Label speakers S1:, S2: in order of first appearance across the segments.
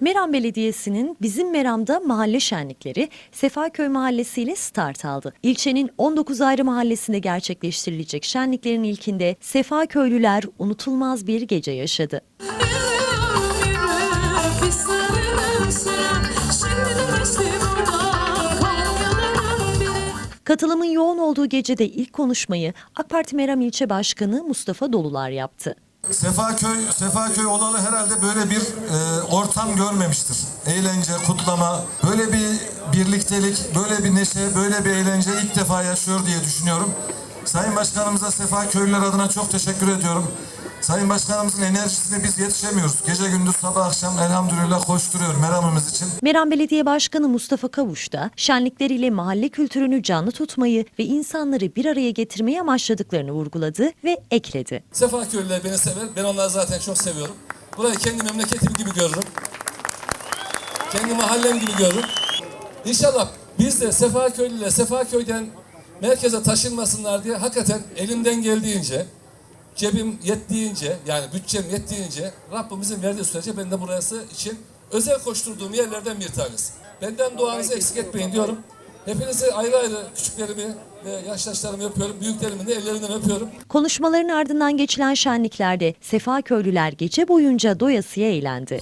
S1: Meram Belediyesi'nin Bizim Meram'da mahalle şenlikleri Sefaköy Mahallesi ile start aldı. İlçenin 19 ayrı mahallesinde gerçekleştirilecek şenliklerin ilkinde Sefaköylüler unutulmaz bir gece yaşadı. Katılımın yoğun olduğu gecede ilk konuşmayı AK Parti Meram İlçe Başkanı Mustafa Dolular yaptı.
S2: Sefaköy, Sefaköy olalı herhalde böyle bir e, ortam görmemiştir. Eğlence, kutlama, böyle bir birliktelik, böyle bir neşe, böyle bir eğlence ilk defa yaşıyor diye düşünüyorum. Sayın Başkanımıza Sefaköylüler adına çok teşekkür ediyorum. Sayın Başkanımızın enerjisine biz yetişemiyoruz. Gece gündüz sabah akşam elhamdülillah koşturuyor meramımız için.
S1: Meram Belediye Başkanı Mustafa Kavuş da şenlikleriyle mahalle kültürünü canlı tutmayı ve insanları bir araya getirmeyi amaçladıklarını vurguladı ve ekledi.
S3: Sefa köylüler beni sever. Ben onları zaten çok seviyorum. Burayı kendi memleketim gibi görürüm. Kendi mahallem gibi görürüm. İnşallah biz de Sefa köylüler Sefa köyden merkeze taşınmasınlar diye hakikaten elimden geldiğince cebim yettiğince yani bütçem yettiğince Rabbimizin verdiği sürece ben de burası için özel koşturduğum yerlerden bir tanesi. Benden duanızı eksik etmeyin diyorum. Hepinizi ayrı ayrı küçüklerimi ve yaştaşlarımı öpüyorum. Büyüklerimin de ellerinden öpüyorum.
S1: Konuşmaların ardından geçilen şenliklerde Sefaköylüler gece boyunca doyasıya eğlendi.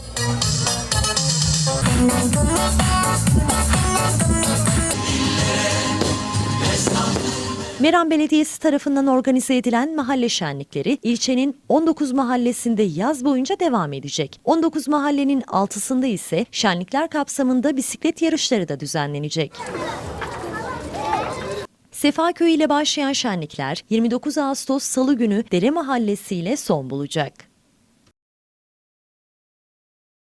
S1: Meram Belediyesi tarafından organize edilen mahalle şenlikleri ilçenin 19 mahallesinde yaz boyunca devam edecek. 19 mahallenin 6'sında ise şenlikler kapsamında bisiklet yarışları da düzenlenecek. Sefaköy ile başlayan şenlikler 29 Ağustos Salı günü Dere Mahallesi ile son bulacak.